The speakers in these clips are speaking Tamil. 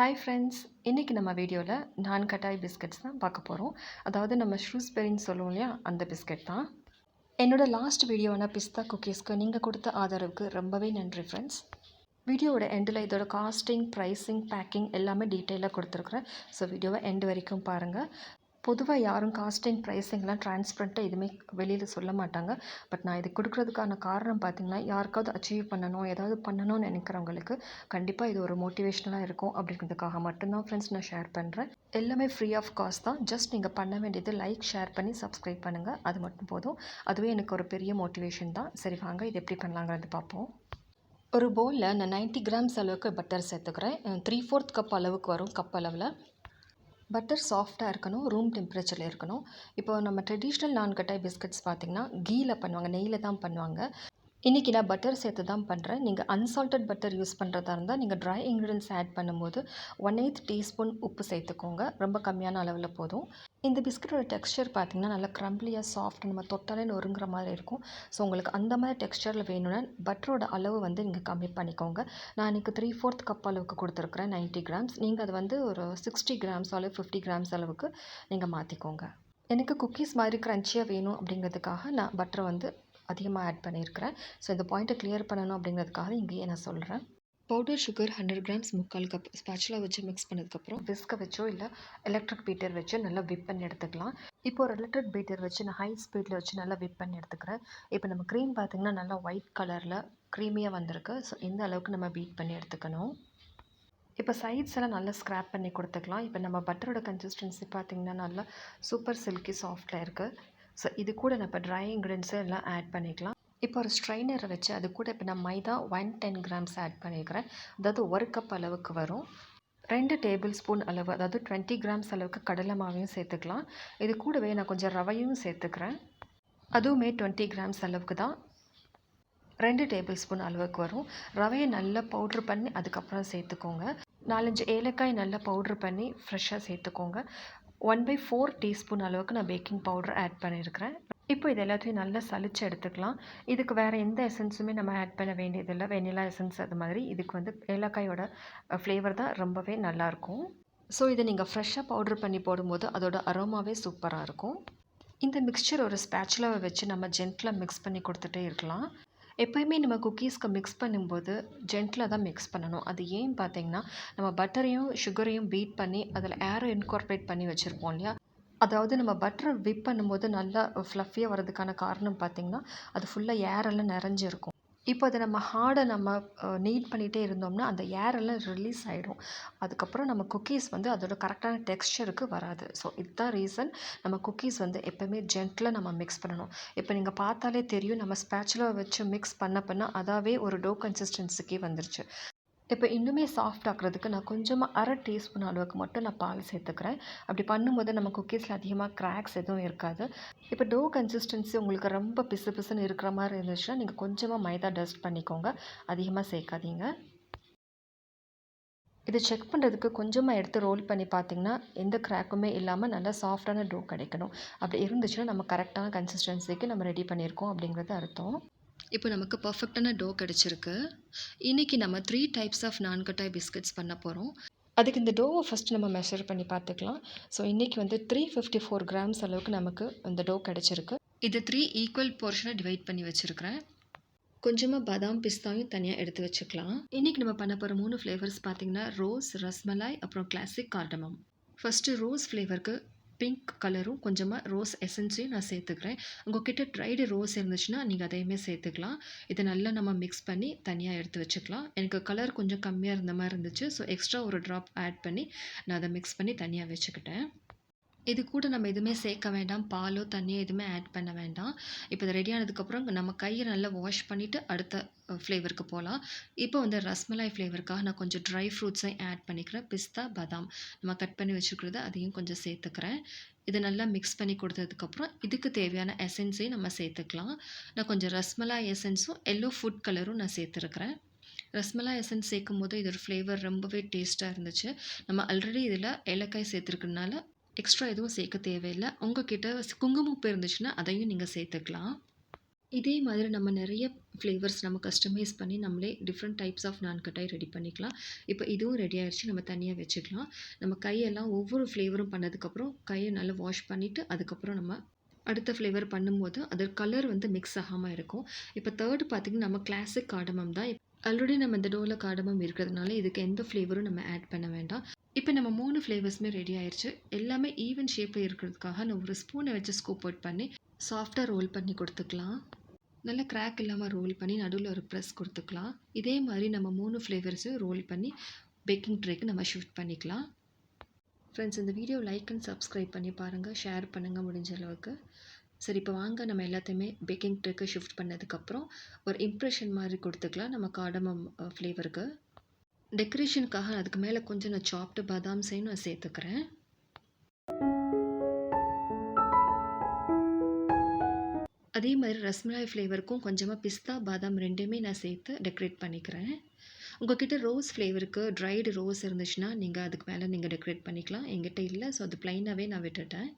ஹாய் ஃப்ரெண்ட்ஸ் இன்றைக்கி நம்ம வீடியோவில் நான் கட்டாய் பிஸ்கட்ஸ் தான் பார்க்க போகிறோம் அதாவது நம்ம ஷ்ரூஸ்பெரின்னு சொல்லுவோம் இல்லையா? அந்த பிஸ்கட் தான். என்னோட லாஸ்ட் வீடியோவான பிஸ்தா குக்கீஸ்க்கு நீங்கள் கொடுத்த ஆதரவுக்கு ரொம்பவே நன்றி ஃப்ரெண்ட்ஸ் வீடியோவோட எண்டில் இதோட காஸ்டிங் ப்ரைஸிங் பேக்கிங் எல்லாமே டீட்டெயிலாக கொடுத்துருக்குறேன். ஸோ வீடியோவை எண்டு வரைக்கும் பாருங்கள் பொதுவாக யாரும் காஸ்டிங் ப்ரைஸிங்லாம் ட்ரான்ஸ்பரண்ட்டாக எதுவுமே வெளியில் சொல்ல மாட்டாங்க. பட் நான் இது கொடுக்குறதுக்கான காரணம் பார்த்திங்கன்னா யாருக்காவது அச்சீவ் பண்ணணும் ஏதாவது பண்ணணும்னு நினைக்கிறவங்களுக்கு கண்டிப்பாக இது ஒரு மோட்டிவேஷ்னலாக இருக்கும் அப்படிங்கிறதுக்காக மட்டும்தான் ஃப்ரெண்ட்ஸ் நான் ஷேர் பண்ணுறேன் எல்லாமே ஃப்ரீ ஆஃப் காஸ்ட் தான். ஜஸ்ட் நீங்கள் பண்ண வேண்டியது லைக் ஷேர் பண்ணி சப்ஸ்கிரைப் பண்ணுங்கள் அது மட்டும் போதும். அதுவே எனக்கு ஒரு பெரிய மோட்டிவேஷன் தான். சரி வாங்க இது எப்படி பண்ணலாங்கிறது பார்ப்போம். ஒரு பவுலில் நான் 90 கிராம்ஸ் அளவுக்கு பட்டர் சேர்த்துக்கிறேன். த்ரீ ஃபோர்த் கப் அளவுக்கு வரும் கப் அளவில். பட்டர் சாஃப்டாக இருக்கணும் ரூம் டெம்பரேச்சரில் இருக்கணும். இப்போ நம்ம ட்ரெடிஷ்னல் நான்கட்டாய் பிஸ்கட்ஸ் பார்த்திங்கன்னா கீயில் பண்ணுவாங்க நெய்யில் தான் பண்ணுவாங்க. இன்றைக்கி நான் பட்டர் சேர்த்து தான் பண்ணுறேன் நீங்கள் அன்சால்ட்டட் பட்டர் யூஸ் பண்ணுறதா இருந்தால் நீங்கள் ட்ரை இன்க்ரீடியன்ஸ் ஆட் பண்ணும்போது ஒன் எயித் டீஸ்பூன் உப்பு சேர்த்துக்கோங்க. ரொம்ப கம்மியான அளவில் போதும். இந்த பிஸ்கட்டோட டெக்ஸ்சர் பார்த்திங்கன்னா நல்லா க்ரம்பிளியாக சாஃப்ட் நம்ம தொட்டாலே நொறுங்குற மாதிரி இருக்கும். ஸோ உங்களுக்கு அந்த மாதிரி டெக்ஸ்சரில் வேணும்னா பட்டரோட அளவு வந்து நீங்கள் கம்மி பண்ணிக்கோங்க. நான் இன்றைக்கி த்ரீ ஃபோர்த் கப் அளவுக்கு கொடுத்துருக்குறேன் நைன்ட்டி கிராம்ஸ் நீங்கள் அது வந்து ஒரு சிக்ஸ்டி கிராம்ஸ் அளவு ஃபிஃப்டி கிராம்ஸ் அளவுக்கு நீங்கள் மாற்றிக்கோங்க எனக்கு குக்கீஸ் மாதிரி க்ரன்ச்சியாக வேணும் அப்படிங்கிறதுக்காக நான் பட்டரை வந்து அதிகமாக ஆட் பண்ணியிருக்கிறேன். ஸோ இந்த பாயிண்ட்டை கிளியர் பண்ணணும் அப்படிங்கிறதுக்காக இங்கேயே நான் சொல்கிறேன் பவுடர் சுகர் ஹண்ட்ரட் கிராம்ஸ் முக்கால் கப் ஸ்பேச்சுலா வச்சு மிக்ஸ் பண்ணதுக்கப்புறம் விஸ்கை வச்சோ இல்லை எலக்ட்ரிக் பீட்டர் வச்சு நல்லா விப் பண்ணி எடுத்துக்கலாம். இப்போ ஒரு எலக்ட்ரிக் பீட்டர் வச்சு நான் ஹை ஸ்பீடில் வச்சு நல்லா விப் பண்ணி எடுத்துக்கிறேன். இப்போ நம்ம க்ரீம் பார்த்திங்கன்னா நல்லா ஒயிட் கலரில் க்ரீமியாக வந்திருக்கு. ஸோ இந்த அளவுக்கு நம்ம பீட் பண்ணி எடுத்துக்கணும். இப்போ சைட்ஸ் எல்லாம் நல்லா ஸ்க்ராப் பண்ணி கொடுத்துக்கலாம். இப்போ நம்ம பட்டரோட கன்சிஸ்டன்சி பார்த்திங்கன்னா நல்லா சூப்பர் சில்கி சாஃப்டில் இருக்குது ஸோ இது கூட நான் இப்போ ட்ரை இன்க்ரீடியன்ஸை எல்லாம் ஆட் பண்ணிக்கலாம். இப்போ ஒரு ஸ்ட்ரைனரை வச்சு அது கூட இப்போ நான் maida one ten grams add பண்ணியிருக்கிறேன் அதாவது ஒரு கப் அளவுக்கு வரும். ரெண்டு டேபிள் ஸ்பூன் அளவு அதாவது டுவெண்ட்டி கிராம்ஸ் அளவுக்கு கடலை மாவையும் சேர்த்துக்கலாம். இது கூடவே நான் கொஞ்சம் ரவையும் சேர்த்துக்கிறேன். அதுவுமே டுவெண்ட்டி கிராம்ஸ் அளவுக்கு தான். ரெண்டு டேபிள் ஸ்பூன் அளவுக்கு வரும். ரவையை நல்லா பவுட்ரு பண்ணி அதுக்கப்புறம் சேர்த்துக்கோங்க. நாலஞ்சு ஏலக்காய் நல்லா பவுட்ரு பண்ணி ஃப்ரெஷ்ஷாக சேர்த்துக்கோங்க. ஒன் பை ஃபோர் டீஸ்பூன் அளவுக்கு நான் பேக்கிங் பவுடர் ஆட் பண்ணியிருக்கிறேன். இப்போ இது எல்லாத்தையும் நல்லா சளிச்சு எடுத்துக்கலாம். இதுக்கு வேறு எந்த எசன்ஸுமே நம்ம ஆட் பண்ண வேண்டியதில்லை. வெனிலா எசன்ஸ் அது மாதிரி. இதுக்கு வந்து ஏலக்காயோட ஃப்ளேவர் தான் ரொம்பவே நல்லாயிருக்கும் ஸோ இதை நீங்கள் ஃப்ரெஷ்ஷாக பவுட்ரு பண்ணி போடும்போது அதோட அரோமாவே சூப்பராக இருக்கும். இந்த மிக்சர் ஒரு ஸ்பேச்சுலாவை வச்சு நம்ம ஜென்டில் மிக்ஸ் பண்ணி கொடுத்துட்டே இருக்கலாம். எப்போயுமே நம்ம குக்கீஸ்க்கு மிக்ஸ் பண்ணும்போது ஜென்டில் தான் மிக்ஸ் பண்ணணும். அது ஏன் பார்த்தீங்கன்னா நம்ம பட்டரையும் சுகரையும் பீட் பண்ணி அதில் ஏரை இன்கார்பரேட் பண்ணி வச்சுருப்போம் இல்லையா? அதாவது நம்ம பட்டரை விப் பண்ணும்போது நல்லா ஃப்ளஃபியாக வரதுக்கான காரணம் பார்த்திங்கன்னா அது ஃபுல்லாக ஏரெல்லாம் நிறைஞ்சிருக்கும். இப்போ அதை நம்ம ஹார்டை நம்ம நீட் பண்ணிகிட்டே இருந்தோம்னா அந்த ஏரெல்லாம் ரிலீஸ் ஆகிடும் அதுக்கப்புறம் நம்ம குக்கீஸ் வந்து அதோட கரெக்டான டெக்ஸ்டருக்கு வராது. ஸோ இதுதான் ரீசன் நம்ம குக்கீஸ் வந்து எப்போவுமே ஜென்டில் நம்ம மிக்ஸ் பண்ணணும். இப்போ நீங்கள் பார்த்தாலே தெரியும் நம்ம ஸ்பேச்சுலாக வச்சு மிக்ஸ் பண்ண பண்ண அதாவே ஒரு டோ கன்சிஸ்டன்சிக்கே வந்துருச்சு. இப்போ இன்னுமே சாஃப்ட் ஆக்குறதுக்கு நான் கொஞ்சமாக அரை டீஸ்பூன் அளவுக்கு மட்டும் நான் பால் சேர்த்துக்கிறேன். அப்படி பண்ணும்போது நம்ம குக்கீஸில் அதிகமாக கிராக்ஸ் எதுவும் இருக்காது. இப்போ டோ கன்சிஸ்டன்சி உங்களுக்கு ரொம்ப பிசு பிசுன்னு இருக்கிற மாதிரி இருந்துச்சுன்னா நீங்கள் கொஞ்சமாக மைதா டஸ்ட் பண்ணிக்கோங்க. அதிகமாக சேர்க்காதீங்க. இது செக் பண்ணுறதுக்கு கொஞ்சமாக எடுத்து ரோல் பண்ணி பார்த்திங்கன்னா எந்த கிராக்குமே இல்லாமல் நல்லா சாஃப்டான டோ கிடைக்கணும். அப்படி இருந்துச்சுன்னா நம்ம கரெக்டான கன்சிஸ்டன்சிக்கு நம்ம ரெடி பண்ணியிருக்கோம் அப்படிங்கிறது அர்த்தம். இப்போ நமக்கு பர்ஃபெக்டான டோ கிடச்சிருக்கு. இன்றைக்கி நம்ம த்ரீ டைப்ஸ் ஆஃப் நான் கட்டாய் பிஸ்கட்ஸ் பண்ண போகிறோம் அதுக்கு இந்த டோவை ஃபஸ்ட் நம்ம மெஷர் பண்ணி பார்த்துக்கலாம். ஸோ இன்றைக்கி வந்து த்ரீ ஃபிஃப்டி ஃபோர் கிராம்ஸ் அளவுக்கு நமக்கு இந்த டோ கிடச்சிருக்கு. இது த்ரீ ஈக்குவல் போர்ஷனை டிவைட் பண்ணி வச்சுருக்கிறேன். கொஞ்சமாக பாதாம் பிஸ்தாயும் தனியாக எடுத்து வச்சுக்கலாம். இன்றைக்கி நம்ம பண்ண போகிற மூணு ஃப்ளேவர்ஸ் பார்த்திங்கன்னா ரோஸ் ரஸ்மலாய் அப்புறம் கிளாசிக் கார்டமம் ஃபஸ்ட்டு ரோஸ் ஃப்ளேவருக்கு பிங்க் கலரும் கொஞ்சமாக ரோஸ் எசன்ஸையும் நான் சேர்த்துக்கிறேன். உங்கள்கிட்ட ட்ரைடு ரோஸ் இருந்துச்சுன்னா நீங்கள் அதையுமே சேர்த்துக்கலாம். இதை நல்லா நம்ம மிக்ஸ் பண்ணி தனியாக எடுத்து வச்சுக்கலாம். எனக்கு கலர் கொஞ்சம் கம்மியாக இருந்த மாதிரி இருந்துச்சு. ஸோ எக்ஸ்ட்ரா ஒரு ட்ராப் ஆட் பண்ணி நான் அதை மிக்ஸ் பண்ணி தனியாக வச்சுக்கிட்டேன். இது கூட நம்ம எதுவுமே சேர்க்க வேண்டாம். பாலோ தண்ணியோ எதுவுமே ஆட் பண்ண வேண்டாம். இப்போ இது ரெடி ஆனதுக்கப்புறம் நம்ம கையை நல்லா வாஷ் பண்ணிவிட்டு அடுத்த ஃப்ளேவருக்கு போகலாம் இப்போ வந்து ரஸ்மலாய் ஃப்ளேவருக்காக நான் கொஞ்சம் ட்ரை ஃப்ரூட்ஸையும் ஆட் பண்ணிக்கிறேன். பிஸ்தா பாதாம். நம்ம கட் பண்ணி வச்சுருக்கிறது அதையும் கொஞ்சம் சேர்த்துக்கிறேன். இதை நல்லா மிக்ஸ் பண்ணி கொடுத்ததுக்கப்புறம் இதுக்கு தேவையான எசன்ஸையும் நம்ம சேர்த்துக்கலாம். நான் கொஞ்சம் ரஸ்மலாய் எசன்ஸும் எல்லோ ஃபுட் கலரும் நான் சேர்த்துருக்குறேன். ரஸ்மலா எசன்ஸ் சேர்க்கும் போது இதோட ஃப்ளேவர் ரொம்பவே டேஸ்ட்டாக இருந்துச்சு. நம்ம ஆல்ரெடி இதில் ஏலக்காய் சேர்த்துருக்கனால எக்ஸ்ட்ரா எதுவும் சேர்க்க தேவையில்லை. உங்ககிட்ட குங்குமப்பூ இருந்துச்சுன்னா அதையும் நீங்கள் சேர்த்துக்கலாம். இதே மாதிரி நம்ம நிறைய ஃப்ளேவர்ஸ் நம்ம கஸ்டமைஸ் பண்ணி நம்மளே டிஃப்ரெண்ட் டைப்ஸ் ஆஃப் நான் கட்டாய் ரெடி பண்ணிக்கலாம். இப்போ இதுவும் ரெடி ஆகிடுச்சு நம்ம தனியாக வச்சுக்கலாம். நம்ம கையெல்லாம் ஒவ்வொரு ஃப்ளேவரும் பண்ணதுக்கப்புறம் கையை நல்லா வாஷ் பண்ணிவிட்டு அதுக்கப்புறம் நம்ம அடுத்த ஃப்ளேவர் பண்ணும்போது அது கலர் வந்து மிக்ஸ் ஆகாமல் இருக்கும். இப்போ தேர்டு பார்த்திங்கன்னா நம்ம கிளாசிக் காடமம் தான். ஆல்ரெடி நம்ம இந்த டோவில் காடமம் இருக்கிறதுனால இதுக்கு எந்த ஃப்ளேவரும் நம்ம ஆட் பண்ண வேண்டாம். இப்போ நம்ம மூணு ஃப்ளேவர்ஸுமே ரெடி ஆயிடுச்சு எல்லாமே ஈவன் ஷேப்பில் இருக்கிறதுக்காக நான் ஒரு ஸ்பூனை வச்சு ஸ்கூப் அவுட் பண்ணி சாஃப்டாக ரோல் பண்ணி கொடுத்துக்கலாம். நல்லா கிராக் இல்லாமல் ரோல் பண்ணி நடுவில் ஒரு ப்ரெஸ் கொடுத்துக்கலாம். இதே மாதிரி நம்ம மூணு ஃப்ளேவர்ஸையும் ரோல் பண்ணி பேக்கிங் ட்ரேக்கு நம்ம ஷிஃப்ட் பண்ணிக்கலாம். ஃப்ரெண்ட்ஸ் இந்த வீடியோ லைக் அண்ட் சப்ஸ்கிரைப் பண்ணி பாருங்கள் ஷேர் பண்ணுங்கள் முடிஞ்ச அளவுக்கு. சரி இப்போ வாங்க. நம்ம எல்லாத்தையுமே பேக்கிங் ட்ரேக்கு ஷிஃப்ட் பண்ணதுக்கப்புறம் ஒரு இம்ப்ரெஷன் மாதிரி கொடுத்துக்கலாம். நம்ம காடமம் ஃப்ளேவருக்கு டெக்கரேஷனுக்காக அதுக்கு மேலே கொஞ்சம் நான் சாப்டு பாதாம் நான் சேர்த்துக்கிறேன். அதே மாதிரி ரஸ்மலாய் ஃப்ளேவருக்கும் கொஞ்சமாக பிஸ்தா பாதாம் ரெண்டுமே நான் சேர்த்து டெக்கரேட் பண்ணிக்கிறேன். உங்கள்கிட்ட ரோஸ் ஃப்ளேவருக்கு ட்ரைடு ரோஸ் இருந்துச்சுன்னா நீங்கள் அதுக்கு மேலே நீங்கள் டெக்கரேட் பண்ணிக்கலாம். எங்கிட்ட இல்லை ஸோ அது ப்ளைனாகவே நான் விட்டுட்டேன்.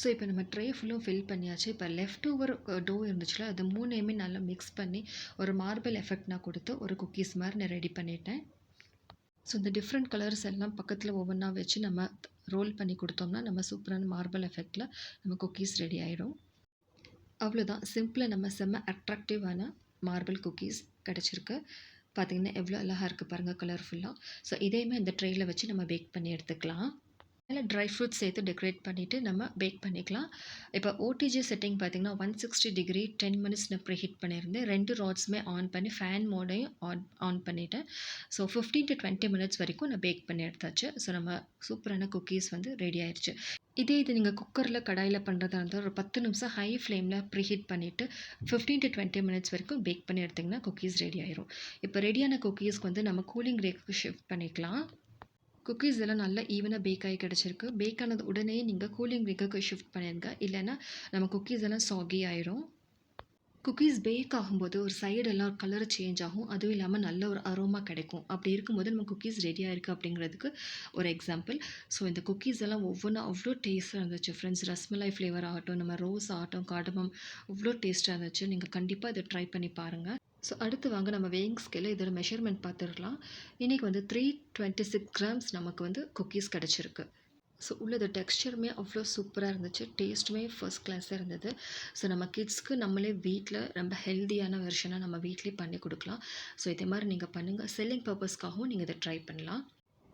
ஸோ இப்போ நம்ம ட்ரே ஃபுல்லும் ஃபில் பண்ணியாச்சு. இப்போ லெஃப்ட் ஓவர் டோ இருந்துச்சுல அது மூணையுமே நல்லா மிக்ஸ் பண்ணி ஒரு மார்பிள் எஃபெக்ட் நான் கொடுத்து ஒரு குக்கீஸ் மாதிரி நான் ரெடி பண்ணிட்டேன். ஸோ இந்த டிஃப்ரெண்ட் கலர்ஸ் எல்லாம் பக்கத்தில் ஒவ்வொன்றா வச்சு நம்ம ரோல் பண்ணி கொடுத்தோம்னா நம்ம சூப்பரான மார்பிள் எஃபெக்டில் நம்ம குக்கீஸ் ரெடி ஆகிடும் அவ்வளோதான் சிம்பிளாக நம்ம செம்ம அட்ராக்டிவான மார்பிள் குக்கீஸ் கிடச்சிருக்கு. பார்த்திங்கன்னா எவ்வளோ அழகாக இருக்குது பாருங்கள் கலர்ஃபுல்லாக ஸோ இதையுமே இந்த ட்ரெயில் வச்சு நம்ம பேக் பண்ணி எடுத்துக்கலாம். அதில் ட்ரை ஃப்ரூட்ஸ் சேர்த்து டெக்கரேட் பண்ணிவிட்டு நம்ம பேக் பண்ணிக்கலாம். இப்போ ஓடிஜி செட்டிங் பார்த்திங்கன்னா one sixty degree ten minutes நான் ப்ரீ ஹீட் பண்ணியிருந்தேன் ரெண்டு ராட்ஸுமே ஆன் பண்ணி ஃபேன் மோடையும் ஆன் ஆன் பண்ணிவிட்டேன் so fifteen to twenty minutes வரைக்கும் நான் பேக் பண்ணி எடுத்தாச்சு. ஸோ நம்ம சூப்பரான குக்கீஸ் வந்து ரெடி ஆயிடுச்சு இதே இது நீங்கள் குக்கரில் கடாயில் பண்ணுறதா இருந்தால் ஒரு பத்து நிமிஷம் ஹை ஃப்ளேமில் ப்ரீஹீட் பண்ணிவிட்டு ஃபிஃப்டீன் டு டுவெண்ட்டி மினிட்ஸ் வரைக்கும் பேக் பண்ணி எடுத்திங்கன்னா குக்கீஸ் ரெடி ஆயிரும். இப்போ ரெடியான குக்கீஸ்க்கு வந்து நம்ம கூலிங் ரேக்கு ஷிஃப்ட் பண்ணிக்கலாம். குக்கீஸ் எல்லாம் நல்லா ஈவனாக பேக் ஆகி கிடச்சிருக்கு. பேக் ஆனது உடனே நீங்கள் கூலிங் ரேக்குக்கு ஷிஃப்ட் பண்ணிடுங்க. இல்லைன்னா நம்ம குக்கீஸ் எல்லாம் சாகி ஆயிரும். குக்கீஸ் பேக் ஆகும்போது ஒரு சைடெல்லாம் ஒரு கலர் சேஞ்ச் ஆகும். அதுவும் இல்லாமல் நல்ல ஒரு அரோமா கிடைக்கும். அப்படி இருக்கும்போது நம்ம குக்கீஸ் ரெடியாக இருக்குது அப்படிங்கிறதுக்கு ஒரு எக்ஸாம்பிள் ஸோ இந்த குக்கீஸ் எல்லாம் ஒவ்வொன்றும் அவ்வளோ டேஸ்ட்டாக இருந்துச்சு. ஃப்ரெண்ட்ஸ் ரஸ்மலாய் ஃப்ளேவர் ஆகட்டும் நம்ம ரோஸ் ஆகட்டும் காடமம் அவ்வளோ டேஸ்ட்டாக இருந்துச்சு. நீங்கள் கண்டிப்பாக இதை ட்ரை பண்ணி பாருங்கள் ஸோ அடுத்து வாங்க நம்ம வேயிங் ஸ்கேலில் இதோட மெஷர்மெண்ட் பார்த்துடலாம் இன்றைக்கி வந்து த்ரீ டுவெண்ட்டி சிக்ஸ் கிராம்ஸ் நமக்கு வந்து குக்கீஸ் கிடச்சிருக்கு. ஸோ உள்ளது டெக்ஸ்டருமே அவ்வளோ சூப்பராக இருந்துச்சு. டேஸ்ட்டுமே ஃபர்ஸ்ட் கிளாஸாக இருந்தது. ஸோ நம்ம கிட்ஸ்க்கு நம்மளே வீட்டில் ரொம்ப ஹெல்த்தியான வெர்ஷனாக நம்ம வீட்லேயே பண்ணி கொடுக்கலாம். ஸோ இதே மாதிரி நீங்கள் பண்ணுங்கள் செல்லிங் பர்பஸ்க்காகவும் நீங்கள் இதை ட்ரை பண்ணலாம்.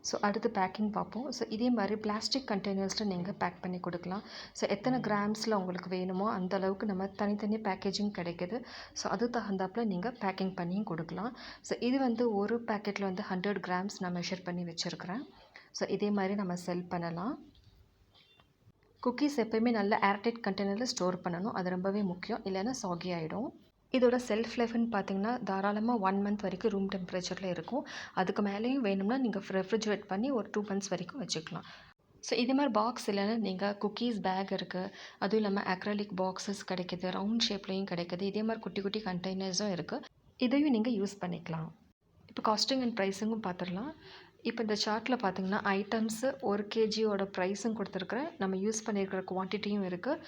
ஸோ அடுத்து பேக்கிங் பார்ப்போம். ஸோ இதே மாதிரி பிளாஸ்டிக் கண்டெய்னர்ஸில் நீங்கள் பேக் பண்ணி கொடுக்கலாம். ஸோ எத்தனை கிராம்ஸில் உங்களுக்கு வேணுமோ அந்த அளவுக்கு நம்ம தனித்தனி பேக்கேஜிங் கிடைக்கிது. ஸோ அது தகுந்தாப்பில் நீங்கள் பேக்கிங் பண்ணியும் கொடுக்கலாம். ஸோ இது வந்து ஒரு பேக்கெட்டில் வந்து ஹண்ட்ரட் கிராம்ஸ் நான் மெஷர் பண்ணி வச்சுருக்கிறேன். ஸோ இதே மாதிரி நம்ம செல் பண்ணலாம். குக்கீஸ் எப்போயுமே நல்ல ஏர்டைட் கண்டெய்னரில் ஸ்டோர் பண்ணணும். அது ரொம்பவே முக்கியம். இல்லைன்னா சாகி ஆகிடும் இதோட செல்ஃப் லைஃப்னு பார்த்தீங்கன்னா தாராளமாக ஒன் மந்த் வரைக்கும் ரூம் டெம்பரேச்சரில் இருக்கும். அதுக்கு மேலேயும் வேணும்னா நீங்கள் ரெஃப்ரிஜரேட் பண்ணி ஒரு டூ மந்த்ஸ் வரைக்கும் வச்சுக்கலாம். ஸோ இதே மாதிரி பாக்ஸ் இல்லைன்னா நீங்கள் குக்கீஸ் பேக் இருக்குது அதுவும் இல்லாமல் அக்ரலிக் பாக்ஸஸ் கிடைக்கிது ரவுண்ட் ஷேப்லேயும் கிடைக்கிது. இதே மாதிரி குட்டி குட்டி கண்டெய்னர்ஸும் இருக்குது இதையும் நீங்கள் யூஸ் பண்ணிக்கலாம். இப்போ காஸ்டிங் அண்ட் ப்ரைஸிங்கும் பார்த்துடலாம் இப்போ இந்த சார்ட்டில் பார்த்திங்கன்னா ஐட்டம்ஸு ஒரு கேஜியோட ப்ரைஸும் கொடுத்துருக்குறேன். நம்ம யூஸ் பண்ணியிருக்கிற குவான்டிட்டியும் இருக்குது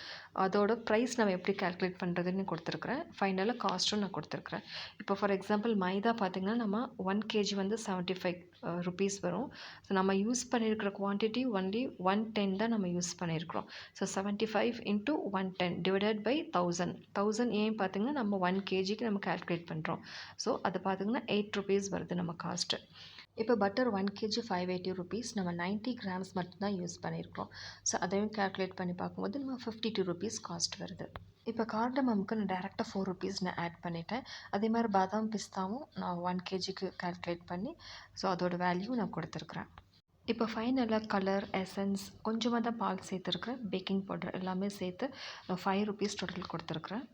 அதோட ப்ரைஸ் நம்ம எப்படி கால்குலேட் பண்ணுறதுன்னு கொடுத்துருக்குறேன். ஃபைனலாக காஸ்ட்டும் நான் கொடுத்துருக்குறேன். இப்போ ஃபார் எக்ஸாம்பிள் மைதா பார்த்திங்கன்னா நம்ம ஒன் கேஜி வந்து செவன்ட்டி ஃபைவ் ருபீஸ் வரும். ஸோ நம்ம யூஸ் பண்ணியிருக்கிற குவான்டிட்டி ஒன்லி ஒன் டென் தான் நம்ம யூஸ் பண்ணியிருக்கிறோம். So seventy five into one ten divided by thousand thousand ஏன் பார்த்திங்கன்னா நம்ம ஒன் கேஜிக்கு நம்ம கால்குலேட் பண்ணுறோம் ஸோ அது பார்த்திங்கன்னா எயிட் ருபீஸ் வருது நம்ம காஸ்ட்டு இப்போ butter one KG five eighty rupees நம்ம நைன்ட்டி கிராம்ஸ் மட்டும்தான் யூஸ் பண்ணியிருக்கிறோம். ஸோ அதையும் கேல்குலேட் பண்ணி பார்க்கும்போது நம்ம ஃபிஃப்டி டூ ருபீஸ் காஸ்ட் வருது. இப்போ கார்டமம்க்கு நான் டேரெக்டாக ஃபோர் ருபீஸ் நான் ஆட் பண்ணிட்டேன். அதே மாதிரி பாதாம் பிஸ்தாவும் நான் ஒன் கேஜிக்கு கால்குலேட் பண்ணி ஸோ அதோட வேல்யூ நான் கொடுத்துருக்குறேன். இப்போ ஃபைனலாக கலர் எசன்ஸ் கொஞ்சமாக தான் பால் சேர்த்துருக்குறேன். பேக்கிங் பவுடர் எல்லாமே சேர்த்து நான் ஃபைவ் ருபீஸ் டோட்டல் கொடுத்துருக்குறேன்.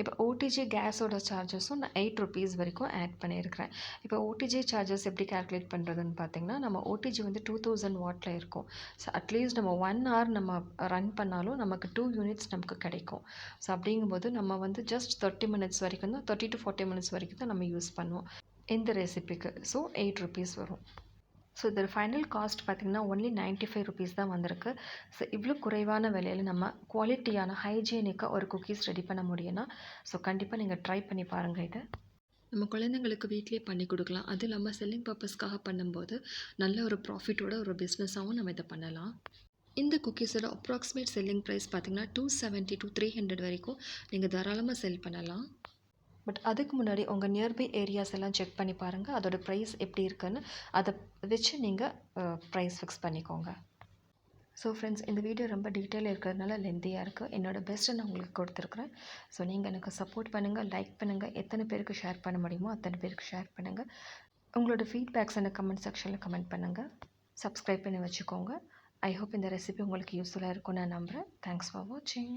இப்போ ஓடிஜி கேஸோட சார்ஜஸும் நான் எயிட் ருபீஸ் வரைக்கும் ஆட் பண்ணியிருக்கிறேன். இப்போ ஓடிஜி சார்ஜஸ் எப்படி கால்குலேட் பண்ணுறதுன்னு பார்த்தீங்கன்னா நம்ம ஓடிஜி வந்து டூ தௌசண்ட் வாட்டில் இருக்கும். ஸோ அட்லீஸ்ட் நம்ம ஒன் ஹவர் நம்ம ரன் பண்ணாலும் நமக்கு டூ யூனிட்ஸ் நமக்கு கிடைக்கும். ஸோ அப்படிங்கும்போது நம்ம வந்து ஜஸ்ட் தேர்ட்டி மினிட்ஸ் வரைக்கும் தான் தேர்ட்டி டு ஃபார்ட்டி மினிட்ஸ் வரைக்கும் தான் நம்ம யூஸ் பண்ணுவோம். இந்த ரெசிபிக்கு ஸோ எயிட் ருபீஸ் வரும். ஸோ இதோட ஃபைனல் காஸ்ட் பார்த்திங்கன்னா ஒன்லி நைன்ட்டி ஃபைவ் ருபீஸ் தான் வந்திருக்கு. ஸோ இவ்வளோ குறைவான விலையில் நம்ம குவாலிட்டியான ஹைஜீனிக்காக ஒரு குக்கீஸ் ரெடி பண்ண முடியும்னா ஸோ கண்டிப்பாக நீங்கள் ட்ரை பண்ணி பாருங்கள் இதை. நம்ம குழந்தைங்களுக்கு வீட்லேயே பண்ணி கொடுக்கலாம். அது இல்லாமல் செல்லிங் பர்பஸ்க்காக பண்ணும்போது நல்ல ஒரு ப்ராஃபிட்டோட ஒரு பிஸ்னஸாகவும் நம்ம இதை பண்ணலாம். இந்த குக்கீஸோட அப்ராக்சிமேட் செல்லிங் ப்ரைஸ் பார்த்திங்கன்னா two seventy two three hundred வரைக்கும் நீங்கள் தாராளமாக செல் பண்ணலாம். பட் அதுக்கு முன்னாடி உங்கள் நியர்பை ஏரியாஸ் எல்லாம் செக் பண்ணி பாருங்கள் அதோடய ப்ரைஸ் எப்படி இருக்குன்னு அதை வச்சு நீங்கள் ப்ரைஸ் ஃபிக்ஸ் பண்ணிக்கோங்க. ஸோ ஃப்ரெண்ட்ஸ் இந்த வீடியோ ரொம்ப டீட்டெயில் இருக்கிறதுனால லென்த்தியாக இருக்குது என்னோட பெஸ்ட்டை நான் உங்களுக்கு கொடுத்துருக்குறேன். ஸோ நீங்கள் எனக்கு சப்போர்ட் பண்ணுங்கள் லைக் பண்ணுங்கள் எத்தனை பேருக்கு ஷேர் பண்ண முடியுமோ அத்தனை பேருக்கு ஷேர் பண்ணுங்கள் உங்களோட ஃபீட்பேக்ஸ் எனக்கு கமெண்ட் செக்ஷனில் கமெண்ட் பண்ணுங்கள் சப்ஸ்கிரைப் பண்ணி வச்சுக்கோங்க. ஐ ஹோப் இந்த ரெசிபி உங்களுக்கு யூஸ்ஃபுல்லாக இருக்கும்னு நான் நம்புகிறேன் தேங்க்ஸ் ஃபார் வாட்சிங்